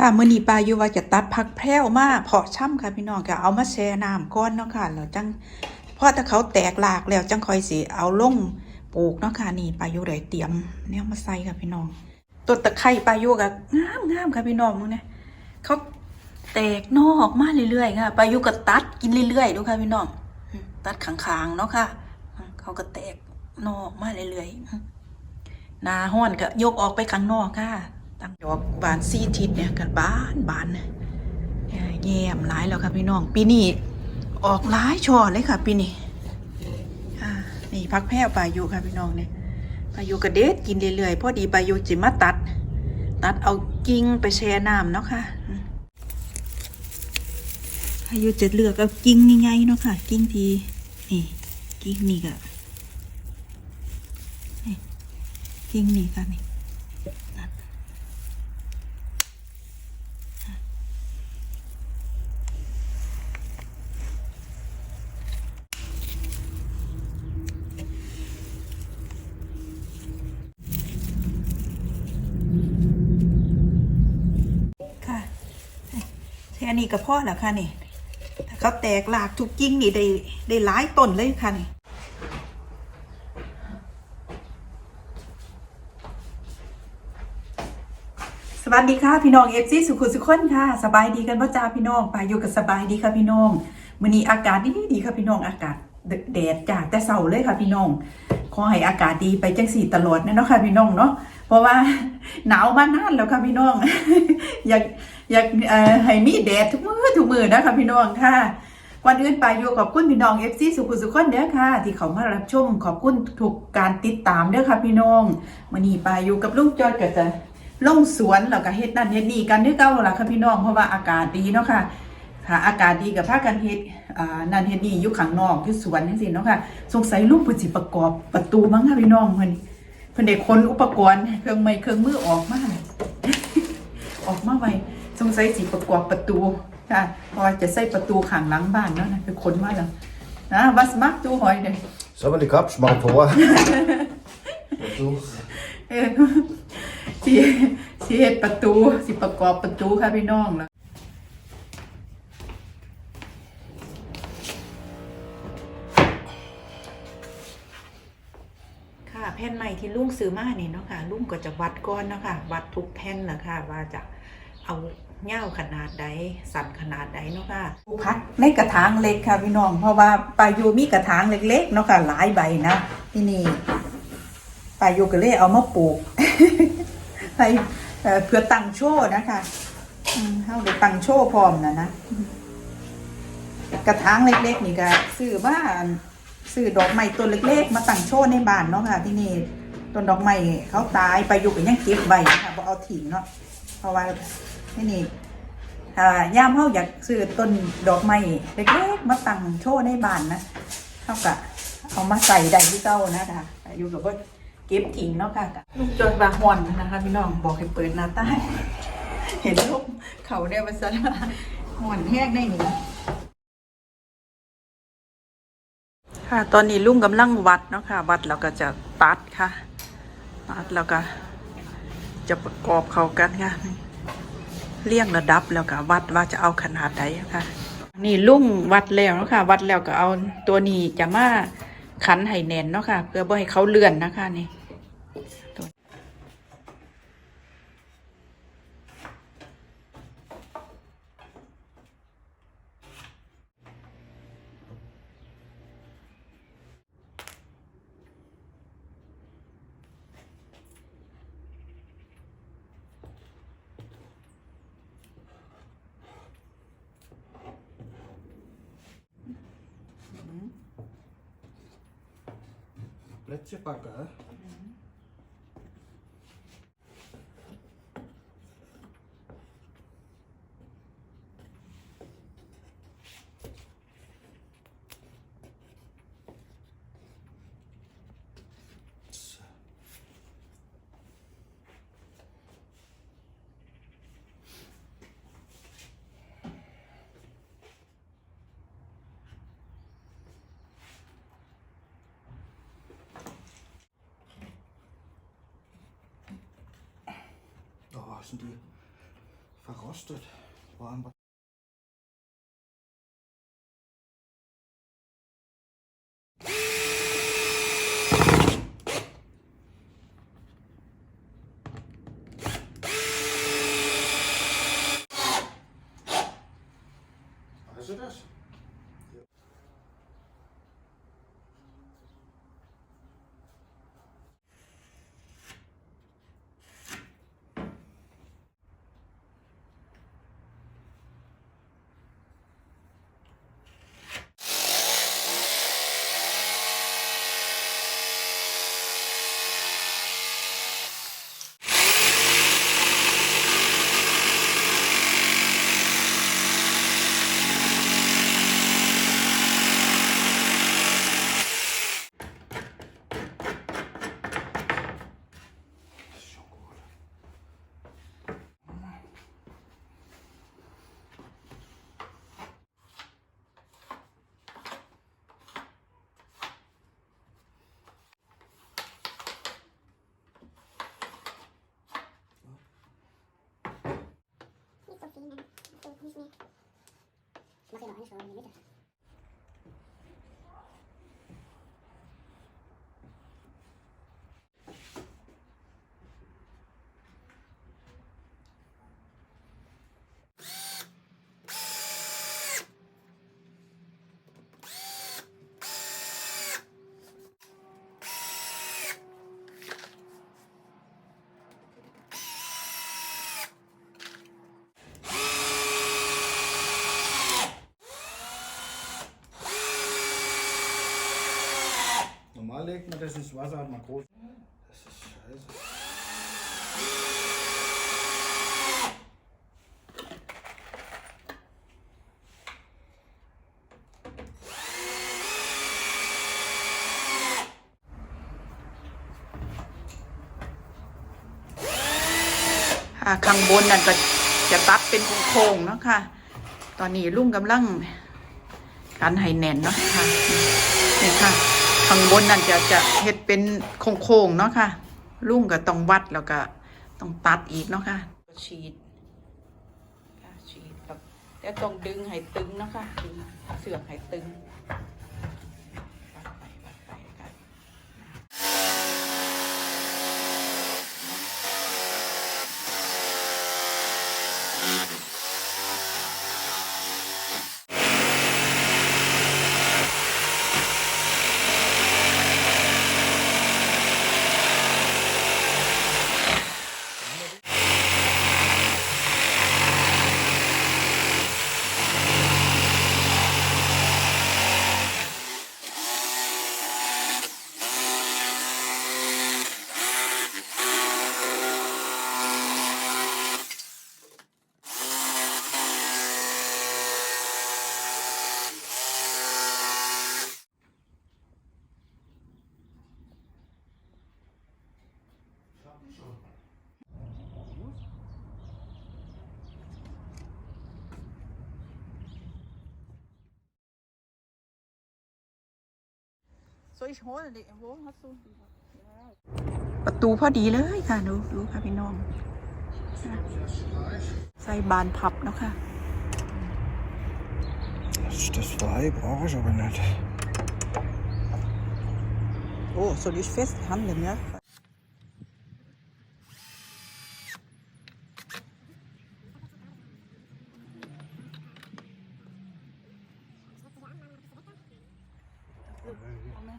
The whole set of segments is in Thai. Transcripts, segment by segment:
ค่ะมื้อนี้ปลาอยู่ว่าจะตัดผักแพรวมาเพาะช่ำค่ะพี่น้องก็เอามาแช่น้ำก่อนเนาะค่ะแล้วจังพอถ้าเขาแตกหลากแล้วจังคอยสิเอาลงปลูกเนาะค่ะนี่ปลาอยู่ได้เตรียมแนวมาใส่ค่ะพี่น้องต้นตะไคร้ปลาอยู่ก็งามงามค่ะพี่น้องมึงนะเขาแตกนอกมาเรื่อยๆค่ะปลาอยู่ก็ตัดกินเรื่อยๆดูค่ะพี่น้องตัดขางๆเนาะค่ะ เขาก็แตกนอกมาเรื่อยๆนาห้อนก็ยกออกไปข้างนอกค่ะ ตั้งดอกบานซีทิศเนี่ยกันบานบานแย่มหลายแล้วค่ะพี่น้อง ปีนี้ออกหลายช่อเลยค่ะปีนี้นี่พักแพร่ปลายุค่ะพี่น้องเนี่ยปลายุกระเด็ดกินเรื่อยๆพอดีปลายุจิมาตัด ตัดเอากิ่งไปแช่น้ำเนาะค่ะปลายุจะเลือกเอากิ่งง่ายๆเนาะค่ะ กิ่งทีนี่กิ่งนี่ก็กิ่งนี่ค่ะนี่นค่ะแค่นี้ก็พอแล้วค่ะนี่ถ้าเขาแตกหลากทุกกิ่งนี่ได้ได้หลายต้นเลยค่ะนี่สวัสดีค่ะพี่น้องเอฟซีสุขุสุขคนค่ะ สบายดีกันพ่อจ้าพี่น้องไปอยู่กับสบายดีค่ะพี่น้องมื้อนี้อากาศดีดีค่ะพี่น้องอากาศแดดจ้าแต่เสาเลยค่ะพี่น้องขอให้อากาศดีไปจังสี่ตลอดนะเนาะค่ะพี่น้องเนาะ เพราะว่าหนาวมานานแล้วค่ะพี่น้อง อยากอยากให้มีแดดทุกมือทุกมือนะคะพี่น้องค่ะก่อนอื่นไปอยู่ขอบคุณพี่น้องเอฟซีสุขุสุขคนเด้อค่ะ ที่เขามารับชมขอบคุณทุกการติดตามเด้อค่ะพี่น้องมื้อนี้ไปอยู่กับลุงจอยก็จะลงสวนแล้วก็เฮ็ดนั่นเฮ็ดนี่กันเด้อเก่าล่ะค่ะพี่น้องเพราะว่าอากาศดีเนาะค่ะถ้าอากาศดีกับพาคกันเฮ็ดนั่นเฮ็ดนี่อยู่ข้างนอกอยู่สวนจังซี่เนาะค่ะ สงสัยลูกเพิ่นสิประกอบประตูมั้งค่ะพี่น้องเพิ่น พิ่นได้ขนอุปกรณ์เครื่องไม้เครื่องมือออกมาออกมาไว้สงสัยสิประกอบประตูค่ะเพราะว่าจะใส่ประตูข้างหลังบ้านเนาะนะไปขนมาแล้วนะ was machst du heute Så var det kappsmak på. เออสิสิเฮ็ดประตูสิประกอบประตูค่ะพี่น้องแล้ว ที่ลุงซื้อมานี่เนาะค่ะลุงก็จะวัดก้อนเนาะค่ะวัดทุกแผ่นนะค่ะว่าจะเอาเง่าขนาดใดสั่นขนาดใดเนาะค่ะปลูกพักในกระถางเล็กค่ะพี่น้องเพราะว่าปลายูมีกระถางเล็กๆเนาะค่ะหลายใบนะที่นี่ปลาโยกเลยเอามาปลูกไปเเพื่อตั้งโชว์นะคะอืมเอาไปตั้งโชว์พร้อมนะนะกระถางเล็กๆนี่ก็ซื้อมาซื้อดอกไม้ต้นเล็กๆ มาตั้งโชว์ในบ้านเนาะค่ะที่นี่ ต้นดอกไม้เขาตายไปอยู่กันยังเก็บใบค่ะบ่เอาถิ่งเนาะเพราะว่าที่นี่ย่ามเฮาอยากซื้อต้นดอกไม้เล็กๆมาตั้งโชว์ในบ้านนะเท่ากับเอามาใส่ได้ที่เก้านะคะอยู่กับว่าเก็บทิ้งเนาะค่ะลูกจนบาหอนนะคะพี่น้องบอกให้เปิดหน้าใต้เห็นลูกเขาได้มาซะหอนแห้งได้หนิค่ะ ตอนนี้ลุงกำลังวัดเนาะค่ะ วัดแล้วก็จะตัดค่ะ ตัดแล้วก็จะประกอบเข้ากันค่ะเลี่ยงระดับแล้วก็วัดว่าจะเอาขนาดไหนค่ะ นี่ลุงวัดแล้วนะค่ะวัดแล้วก็เอาตัวนี้จะมาขันให้แน่นเนาะค่ะ เพื่อบ่ให้เขาเลื่อนนะคะนี่ Let's check back. Sind die verrostet. War 那黑老汉的时候，你没带。Normal legt man das ins Wasser, hat man groß. Das ist scheiße. ค่ะข้างบนนั่นก็จะตัดเป็นโค้งๆเนาะค่ะ ตอนนี้ลุงกำลังการให้แน่นเนาะค่ะนี่ค่ะ ข้างบนนั่นจะจะเฮ็ดเป็นโค้งๆเนาะค่ะลุงก็ต้องวัดแล้วก็ต้องตัดอีกเนาะค่ะฉีดฉีดแบบแล้วต้องดึงให้ตึงเนาะค่ะดึงเสือกให้ตึง ประตูพอดีเลยค่ะดูดูค่ะพี่น้องใส่บานพับแล้วค่ะ Das, das Ei brauche ich aber nicht. Oh, soll ich festhandeln, ja? เด็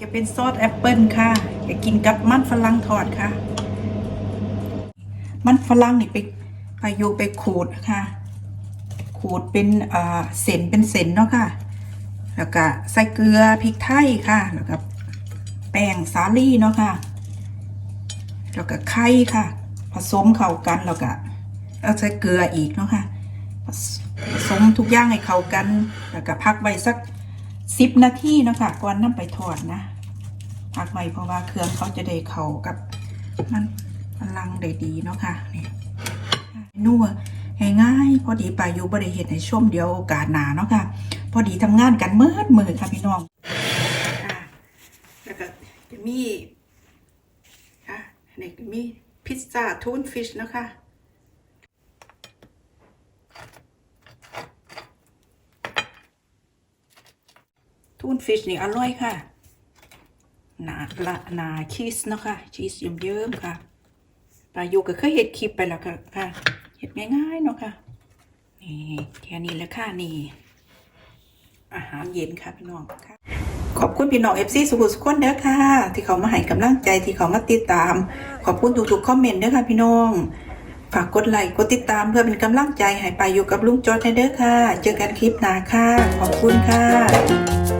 จะเป็นซอสแอปเปิลค่ะจะกินกับมันฝรั่งทอดค่ะ มันฝรั่งนี่ไปไปโยไปขูดค่ะ ขูดเป็นอ่าเส้นเป็นเส้นเนาะค่ะ แล้วก็ใส่เกลือพริกไทยค่ะ แล้วก็แป้งสาลี่เนาะค่ะ แล้วก็ไข่ค่ะ ผสมเข้ากันแล้วก็เอาใส่เกลืออีกเนาะค่ะผสมทุกอย่างให้เข้ากัน แล้วก็พักไว้สัก สิบนาทีเนาะค่ะก่อนนำไปทอดนะพักไว้เพราะว่าเครื่องเขาจะได้เข้ากับมันพลังได้ดีเนาะค่ะนี่นัวง่ายๆพอดีปลาอยู่บริเหตุในช่วงเดียวโอกาสหนาเนาะค่ะ พอดีทำงานกันเมื่อมือค่ะพี่น้องแล้วก็จะมีค่ะนี่มีพิซซ่าทูนฟิชนะคะ นฟิชนี่อร่อยค่ะ หนาละหนาชีสเนาะค่ะ ชีสเยิ้มๆค่ะปลาอยู่ก็เคยเห็ดคลิปไปแล้วค่ะค่ะเห็ดง่ายๆเนาะค่ะ นี่แค่นี้แหละค่ะนี่ อาหารเย็นค่ะพี่น้องค่ะ ขอบคุณพี่น้องเอฟซีสุขุสุขคนเด้อค่ะ ที่เขามาให้กำลังใจที่เขามาติดตาม ขอบคุณทุกๆคอมเมนต์เด้อค่ะพี่น้องฝากกดไลค์กดติดตามเพื่อเป็นกำลังใจให้ไปอยู่กับลุงจอร์ดให้เด้อค่ะ เจอกันคลิปหน้าค่ะ ขอบคุณค่ะ